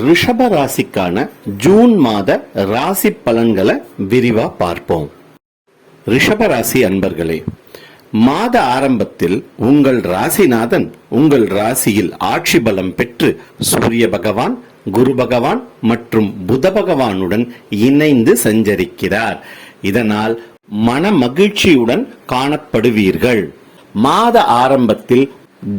ரிஷப ராசிக்கான ஜூன் மாத ராசி பலன்களை விரிவா பார்ப்போம். ரிஷப ராசி அன்பர்களே மாத ஆரம்பத்தில் உங்கள் ராசிநாதன் உங்கள் ராசியில் ஆட்சி பலம் பெற்று சூரிய பகவான் குரு பகவான் மற்றும் புத பகவானுடன் இணைந்து சஞ்சரிக்கிறார். இதனால் மன மகிழ்ச்சியுடன் காணப்படுவீர்கள். மாத ஆரம்பத்தில்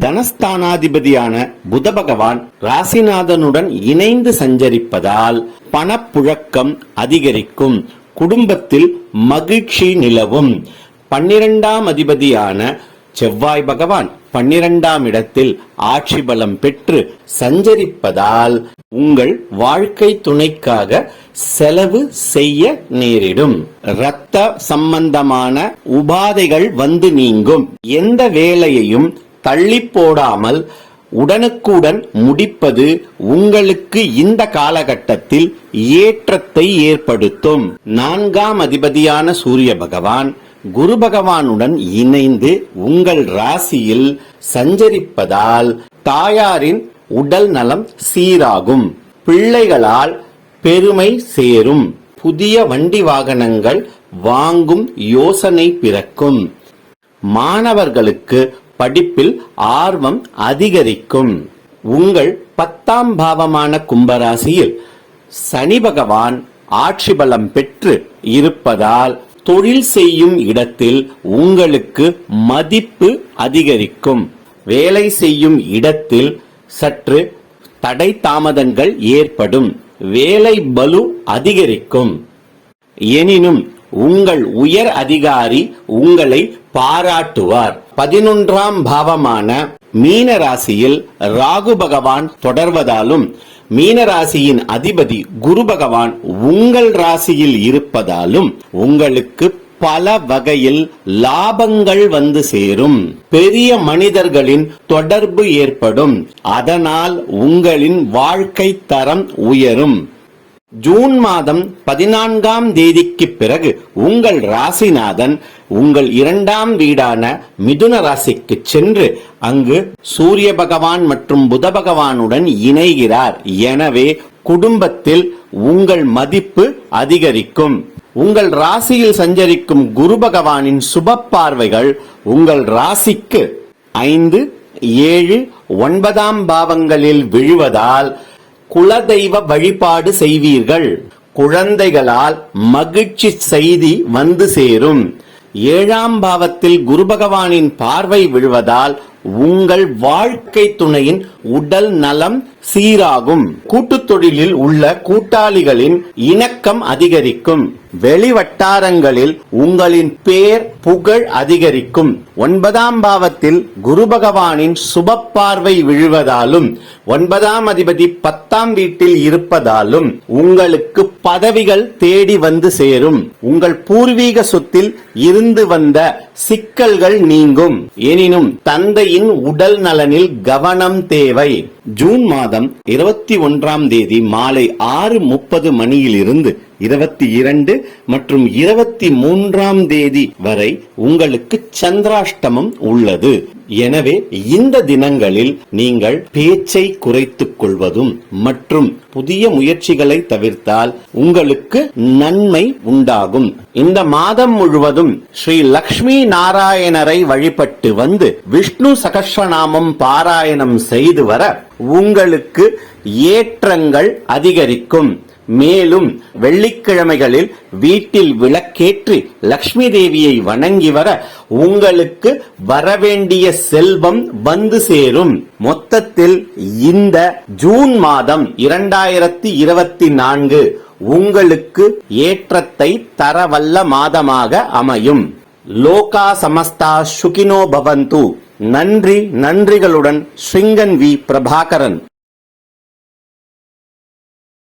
தனஸ்தானாதிபதியான புத பகவான் ராசிநாதனுடன் இணைந்து சஞ்சரிப்பதால் பணப்புழக்கம் அதிகரிக்கும். குடும்பத்தில் மகிழ்ச்சி நிலவும். பன்னிரெண்டாம் அதிபதியான செவ்வாய் பகவான் பன்னிரெண்டாம் இடத்தில் ஆட்சி பலம் பெற்று சஞ்சரிப்பதால் உங்கள் வாழ்க்கை துணைக்காக செலவு செய்ய நேரிடும். இரத்த சம்பந்தமான உபாதைகள் வந்து நீங்கும். எந்த வேலையையும் தள்ளி போடாமல் உடனுக்குடன் முடிப்பது உங்களுக்கு இந்த காலகட்டத்தில் ஏற்றத்தை ஏற்படுத்தும். நான்காம் அதிபதியான சூரிய பகவான் குரு பகவானுடன் இணைந்து உங்கள் ராசியில் சஞ்சரிப்பதால் தாயாரின் உடல் நலம் சீராகும். பிள்ளைகளால் பெருமை சேரும். புதிய வண்டி வாகனங்கள் வாங்கும் யோசனை பிறக்கும். மாணவர்களுக்கு படிப்பில் ஆர்வம் அதிகரிக்கும். உங்கள் பத்தாம் பாவமான கும்பராசியில் சனி பகவான் ஆட்சி பலம் பெற்று இருப்பதால் தொழில் செய்யும் இடத்தில் உங்களுக்கு மதிப்பு அதிகரிக்கும். வேலை செய்யும் இடத்தில் சற்று தடை தாமதங்கள் ஏற்படும். வேலை பலு அதிகரிக்கும். எனினும் உங்கள் உயர் அதிகாரி உங்களை பாராட்டுவார். பதினொன்றாம் பாவமான மீன ராசியில் ராகு பகவான் தொடர்வதாலும் மீனராசியின் அதிபதி குரு பகவான் உங்கள் ராசியில் இருப்பதாலும் உங்களுக்கு பல வகையில் லாபங்கள் வந்து சேரும். பெரிய மனிதர்களின் தொடர்பு ஏற்படும். அதனால் உங்களின் வாழ்க்கை தரம் உயரும். ஜூன் மாதம் பதினான்காம் தேதிக்கு பிறகு உங்கள் ராசிநாதன் உங்கள் இரண்டாம் வீடான மிதுன ராசிக்கு சென்று அங்கு சூரிய பகவான் மற்றும் புத பகவானுடன் இணைகிறார். எனவே குடும்பத்தில் உங்கள் மதிப்பு அதிகரிக்கும். உங்கள் ராசியில் சஞ்சரிக்கும் குரு பகவானின் சுப பார்வைகள் உங்கள் ராசிக்கு ஐந்து ஏழு ஒன்பதாம் பாவங்களில் விழுவதால் குலதெய்வ வழிபாடு செய்வீர்கள். குழந்தைகளால் மகிழ்ச்சி செய்தி வந்து சேரும். ஏழாம் பாவத்தில் குரு பகவானின் பார்வை விழுவதால் உங்கள் வாழ்க்கை துணையின் உடல் நலம் சீராகும். கூட்டுத் தொழிலில் உள்ள கூட்டாளிகளின் இணக்கம் அதிகரிக்கும். வெளி வட்டாரங்களில் உங்களின் பேர் புகழ் அதிகரிக்கும். ஒன்பதாம் பாவத்தில் குரு பகவானின் சுப பார்வை விழுவதாலும் ஒன்பதாம் அதிபதி பத்தாம் வீட்டில் இருப்பதாலும் உங்களுக்கு பதவிகள் தேடி வந்து சேரும். உங்கள் பூர்வீக சொத்தில் இருந்து வந்த சிக்கல்கள் நீங்கும். எனினும் தந்தையின் உடல் நலனில் கவனம் தேவை. ஜூன் மாதம் இருபத்தி ஒன்றாம் தேதி மாலை ஆறு முப்பது மணியிலிருந்து இருபத்தி இரண்டு மற்றும் இருபத்தி மூன்றாம் தேதி வரை உங்களுக்கு சந்திராஷ்டமம் உள்ளது. எனவே இந்த தினங்களில் நீங்கள் பேச்சை குறைத்துக் கொள்வதும் மற்றும் புதிய முயற்சிகளை தவிர்த்தால் உங்களுக்கு நன்மை உண்டாகும். இந்த மாதம் முழுவதும் ஸ்ரீ லக்ஷ்மி நாராயணரை வழிபட்டு வந்து விஷ்ணு சகஸ்ரநாமம் பாராயணம் செய்து வர உங்களுக்கு ஏற்றங்கள் அதிகரிக்கும். மேலும் வெள்ளிக்கிழமைகளில் வீட்டில் விளக்கேற்றி லக்ஷ்மி தேவியை வணங்கி வர உங்களுக்கு வரவேண்டிய செல்வம் வந்து சேரும். மொத்தத்தில் இந்த ஜூன் மாதம் இரண்டாயிரத்தி இருபத்தி நான்கு உங்களுக்கு ஏற்றத்தை தரவல்ல மாதமாக அமையும். லோகா சமஸ்தா சுகினோ பவந்து. நன்றி நன்றிகளுடன் ஸ்ரீங்கன் வி பிரபாகரன்.